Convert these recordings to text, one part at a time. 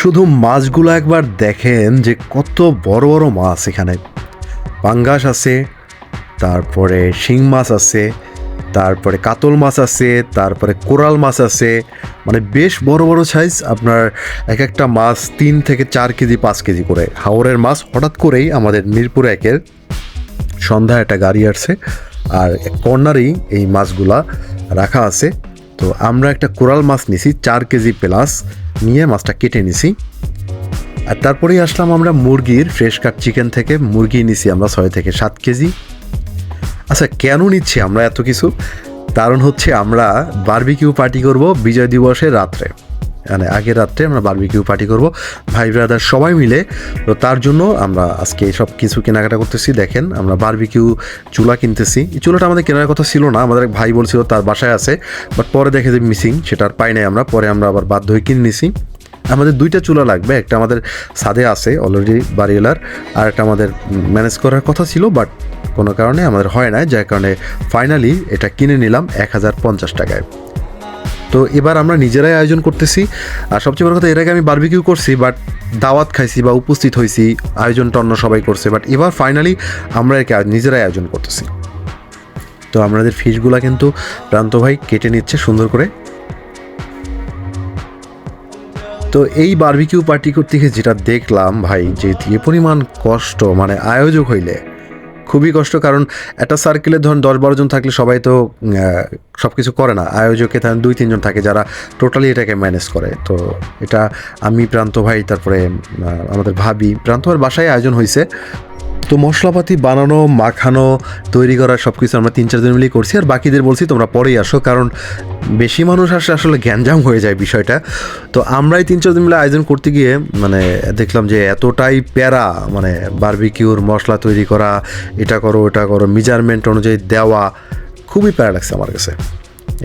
শুধু মাছগুলো একবার দেখেন যে কত বড় বড় মাছ এখানে। পাঙ্গাস আছে, তারপরে শিং মাছ আছে, তারপরে কাতল মাছ আছে, তারপরে কোরাল মাছ আছে। মানে বেশ বড় বড় সাইজ আপনার এক একটা মাছ তিন থেকে চার কেজি, পাঁচ কেজি করে। হাওরের মাছ হঠাৎ করেই আমাদের মিরপুর একের সন্ধ্যায় একটা গাড়ি আসছে, আর কর্নারেই এই মাছগুলা রাখা আছে। তো আমরা একটা কোরাল মাছ নিছি, চার কেজি প্লাস নিয়ে মাছটা কেটে নিছি। আর তারপরেই আসলাম আমরা মুরগির ফ্রেশ কাট চিকেন থেকে। মুরগি নিছি আমরা ছয় থেকে সাত কেজি। আচ্ছা কেন নিচ্ছি আমরা এত কিছু? কারণ হচ্ছে আমরা বার্বিকিউ পার্টি করব বিজয় দিবসের রাত্রে। মানে আগের রাত্রে আমরা বারবিকিউ পার্টি করব। ভাই ব্রাদার সবাই মিলে। তো তার জন্য আমরা আজকে সব কিছু কেনাকাটা করতেছি। দেখেন, আমরা বারবিকিউ চুলা কিনতেছি। এই চুলাটা আমাদের কেনার কথা ছিল না, আমাদের এক ভাই বলছিল তার বাসায় আছে। বাট পরে দেখে যে মিসিং সেটা আর পাই নাই আমরা। পরে আমরা আবার বাধ্য হয়ে কিনে নিছি। আমাদের দুইটা চুলা লাগবে, একটা আমাদের সাদে আছে অলরেডি বাড়িওয়ালার, আর একটা আমাদের ম্যানেজ করার কথা ছিল বাট কোনো কারণে আমাদের হয় না যার কারণে ফাইনালি এটা কিনে নিলাম এক হাজার পঞ্চাশ টাকায়। তো এবার আমরা নিজেরাই আয়োজন করতেছি। আর সবচেয়ে বড় কথা, এর আগে আমি বারবিকিউ করছি বাট দাওয়াত খাইছি বা উপস্থিত হয়েছি আয়োজনটা অন্য সবাই করছে বাট এবার ফাইনালি আমরা একে নিজেরাই আয়োজন করতেছি। তো আমাদের ফিশগুলা কিন্তু প্রান্ত ভাই কেটে নিচ্ছে সুন্দর করে। তো এই বারবিকিউ পার্টি করতে গিয়ে যেটা দেখলাম ভাই, যে যে পরিমাণ কষ্ট মানে আয়োজক হইলে। খুবই কষ্ট, কারণ একটা সার্কেলে ধরুন দশ বারো জন থাকলে সবাই তো সব কিছু করে না। আয়োজকে ধরেন দুই তিনজন থাকে যারা টোটালি এটাকে ম্যানেজ করে। তো এটা আমি প্রান্ত ভাই, তারপরে আমাদের ভাবি, প্রান্ত ভাইয়ের বাসায় আয়োজন হয়েছে তো মশলাপাতি বানানো, মাখানো, তৈরি করা সব কিছু আমরা তিন চারজন মিলেই করছি। আর বাকিদের বলছি তোমরা পরেই আসো, কারণ বেশি মানুষ আসলে আসলে গ্যাঞ্জাম হয়ে যায় বিষয়টা। তো আমরাই তিন চারজন মিলে আয়োজন করতে গিয়ে মানে দেখলাম যে এতটাই প্যারা মানে বার্বিকিউর মশলা তৈরি করা, এটা করো, ওটা করো মেজারমেন্ট অনুযায়ী দেওয়া, খুবই প্যারা লাগছে আমার কাছে।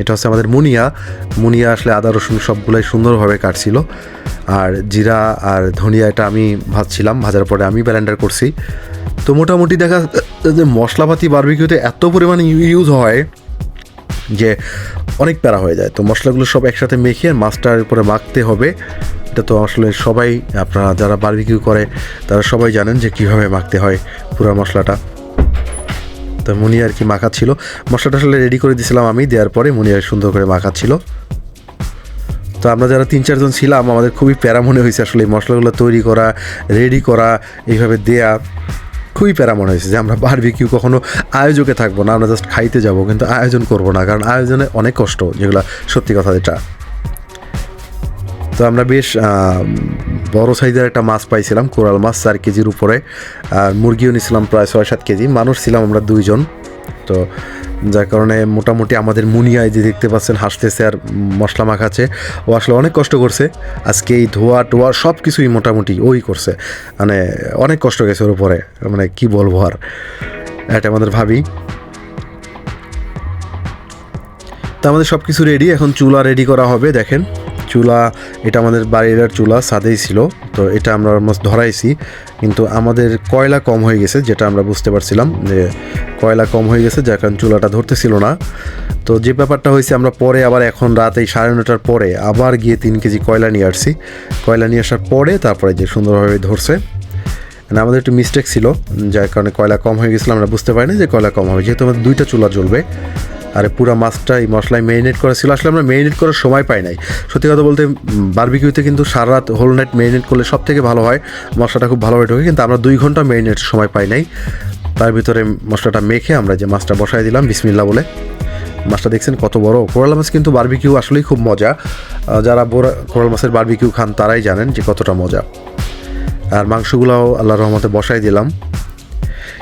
এটা হচ্ছে আমাদের মুনিয়া। মুনিয়া আসলে আদা, রসুন সবগুলাই সুন্দরভাবে কাটছিল। আর জিরা আর ধনিয়া এটা আমি ভাজছিলাম, ভাজার পরে আমি ব্যালেন্ডার করছি। তো মোটামুটি দেখা যে মশলাপাতি বার্বিকিউতে এত পরিমাণে ইউজ হয় যে অনেক প্যারা হয়ে যায়। তো মশলাগুলো সব একসাথে মেখে মাছটার উপরে মাখতে হবে। এটা তো আসলে সবাই, আপনারা যারা বার্বিকিউ করে, তারা সবাই জানেন যে কীভাবে মাখতে হয় পুরো মশলাটা। তো মুনি আর কি মাখাচ্ছিল মশলাটা আসলে রেডি করে দিয়েছিলাম আমি, দেওয়ার পরে মুনি আর সুন্দর করে মাখাচ্ছিল তো আমরা যারা তিন, চারজন ছিলাম, আমাদের খুবই প্যারা মনে হয়েছে আসলে এই মশলাগুলো তৈরি করা রেডি করা, এইভাবে দেয়া। খুবই প্যারা মনে হয়েছে যে আমরা বারবিকিউ কখনো আয়োজকে থাকব না, আমরা জাস্ট খাইতে যাব, কিন্তু আয়োজন করব না, কারণ আয়োজনে অনেক কষ্ট, যেগুলো সত্যি কথা এটা তো আমরা বেশ বড় সাইজের একটা মাছ পাইছিলাম, কোরাল মাছ চার কেজির উপরে। আর মুরগিও নিয়েছিলাম প্রায় ছয়, সাত কেজি, মানুষ ছিলাম আমরা দুইজন। তো যার কারণে মোটামুটি আমাদের মুনিয়ায় যে দেখতে পাচ্ছেন, হাসতেছে আর মশলা মাখাচ্ছে। ও আসলে অনেক কষ্ট করছে। আজকে এই ধোয়া টোয়া সব কিছুই মোটামুটি ওই করছে। মানে অনেক কষ্ট গেছে ওর উপরে। মানে কি বলব আর। এটা আমাদের ভাবি। তো আমাদের সব কিছু রেডি এখন চুলা রেডি করা হবে, দেখেন। চুলা, এটা আমাদের বাড়ির চুলা সাদেই ছিল। তো এটা আমরা অলমোস্ট ধরাইছি। কিন্তু আমাদের কয়লা কম হয়ে গেছে, যেটা আমরা বুঝতে পারছিলাম যে কয়লা কম হয়ে গেছে, যার কারণ চুলাটা ধরতেছিল না। তো যে ব্যাপারটা হয়েছে, আমরা পরে আবার এখন রাত এই সাড়ে নটার পরে আবার গিয়ে তিন কেজি কয়লা নিয়ে আসছি। কয়লা নিয়ে আসার পরে তারপরে যে সুন্দরভাবে ধরছে। মানে আমাদের একটু মিস্টেক ছিল, যার কারণে কয়লা কম হয়ে গেছিল, আমরা বুঝতে পারিনি যে কয়লা কম হবে। যেহেতু আমাদের দুইটা চুলা জ্বলবে আর পুরো মাছটা এই মশলায় মেরিনেট করা ছিল। আসলে আমরা মেরিনেট করার সময় পাই নাই। সত্যি কথা বলতে বারবিকিউতে কিন্তু সারা রাত হোল নাইট মেরিনেট করলে সব থেকে ভালো হয়। মশলাটা খুব ভালোভাবে ঢোকে, কিন্তু আমরা দুই ঘণ্টা মেরিনেট সময় পাই নাই। তার ভিতরে মশলাটা মেখে আমরা যে মাছটা বসাই দিলাম বিসমিল্লা বলে। মাছটা দেখছেন কত বড়। কোরাল মাছ কিন্তু বারবিকিউ আসলেই খুব মজা। যারা বড় কোরাল মাছের বারবিকিউ খান তারাই জানেন যে কতটা মজা। আর মাংসগুলোও আল্লাহ রহমতে বসাই দিলাম।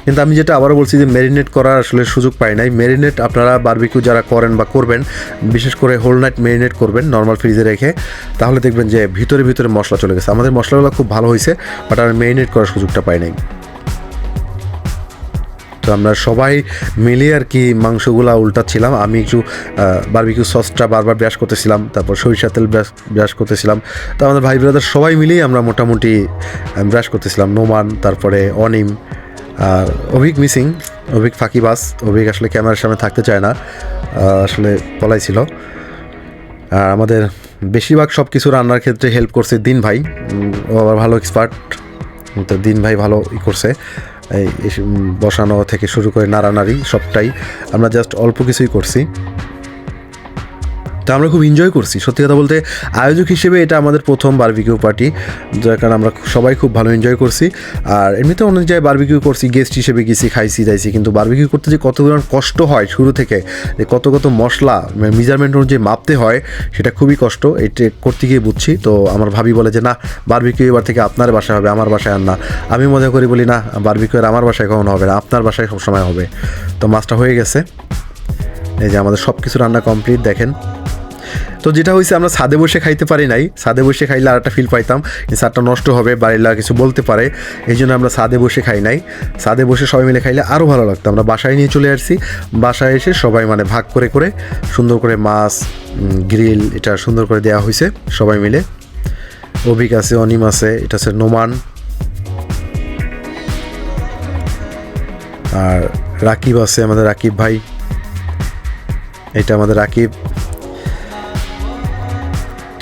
কিন্তু আমি যেটা আবারও বলছি যে ম্যারিনেট করার আসলে সুযোগ পাই নাই। ম্যারিনেট আপনারা বারবিকিউ যারা করেন বা করবেন, বিশেষ করে হোল নাইট ম্যারিনেট করবেন নর্মাল ফ্রিজে রেখে, তাহলে দেখবেন যে ভিতরে ভিতরে মশলা চলে গেছে। আমাদের মশলাগুলো খুব ভালো হয়েছে বাট আমি ম্যারিনেট করার সুযোগটা পাই নাই। তো আমরা সবাই মিলে আর কি মাংসগুলা উল্টাচ্ছিলাম। আমি একটু বারবিকিউ সসটা বারবার ব্রাশ করতেছিলাম, তারপর সরিষা তেল ব্রাশ ব্রাশ করতেছিলাম। তো আমাদের ভাই ব্রাদার সবাই মিলেই আমরা মোটামুটি ব্রাশ করতেছিলাম। নোমান, তারপরে অনিম আর অভিক মিসিং, অভিক ফাঁকিবাস অভিক আসলে ক্যামেরার সামনে থাকতে চায় না আসলে পলাইছিল আর আমাদের বেশিরভাগ সব কিছু রান্নার ক্ষেত্রে হেল্প করছে দিন ভাই। ও আবার ভালো এক্সপার্ট তো দিন ভাই ভালো ই করছে। এই বসানো থেকে শুরু করে নাড়ানাড়ি সবটাই। আমরা জাস্ট অল্প কিছুই করছি। তো আমরা খুব এনজয় করছি। সত্যি কথা বলতে আয়োজক হিসেবে এটা আমাদের প্রথম বারবিকিউ পার্টি যার কারণে আমরা সবাই খুব ভালো এনজয় করছি। আর এমনিতে অনেক জায়গায় বারবিকিউ করছি গেস্ট হিসেবে গেছি, খাইছি যাইছি কিন্তু বারবিকিউ করতে যে কত কষ্ট হয় শুরু থেকে, যে কত কত মশলা মেজারমেন্ট অনুযায়ী মাপতে হয়, সেটা খুবই কষ্ট। এটা করতে গিয়ে বুঝছি। তো আমার ভাবি বলে যে, না বারবিকিউ এবার থেকে আপনার বাসায় হবে, আমার বাসায় আর না। আমি মজা করি, বলি, না বারবিকিউ আর আমার বাসায় কখনো হবে না, আপনার বাসায় সবসময় হবে। তো মাছটা হয়ে গেছে। এই যে আমাদের সব কিছু রান্না কমপ্লিট দেখেন। তো যেটা হয়েছে, আমরা ছাদে বসে খাইতে পারি নাই। ছাদে বসে খাইলে আর একটা ফিল পাইতাম ছাদটা নষ্ট হবে, বাড়ির লোক কিছু বলতে পারে। এই জন্য আমরা ছাদে বসে খাই নাই। ছাদে বসে সবাই মিলে খাইলে আরও ভালো লাগতো। আমরা বাসায় নিয়ে চলে আসছি। বাসায় এসে সবাই মানে ভাগ করে করে সুন্দর করে মাছ গ্রিল এটা সুন্দর করে দেওয়া হয়েছে সবাই মিলে। অভিক আছে, অনিম আছে, এটা হচ্ছে নোমান। আর রাকিব আছে, আমাদের রাকিব ভাই। এটা আমাদের রাকিব।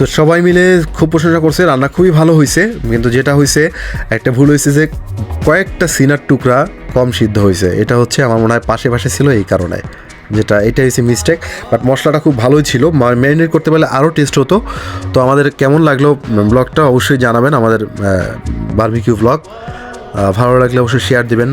তো সবাই মিলে খুব প্রশংসা করছে, রান্না খুবই ভালো হয়েছে কিন্তু যেটা হয়েছে একটা ভুল হয়েছে যে কয়েকটা সিনার টুকরা কম সিদ্ধ হয়েছে এটা হচ্ছে আমার মনে হয় পাশে পাশে ছিল এই কারণে, যেটা এটা হয়েছে মিস্টেক বাট মশলাটা খুব ভালোই ছিল। ম্যারিনেট করতে পারলে আরও টেস্ট হতো। তো আমাদের কেমন লাগল ব্লগটা অবশ্যই জানাবেন আমাদের বারবিকিউ ব্লগ ভালো লাগলে অবশ্যই শেয়ার দিবেন।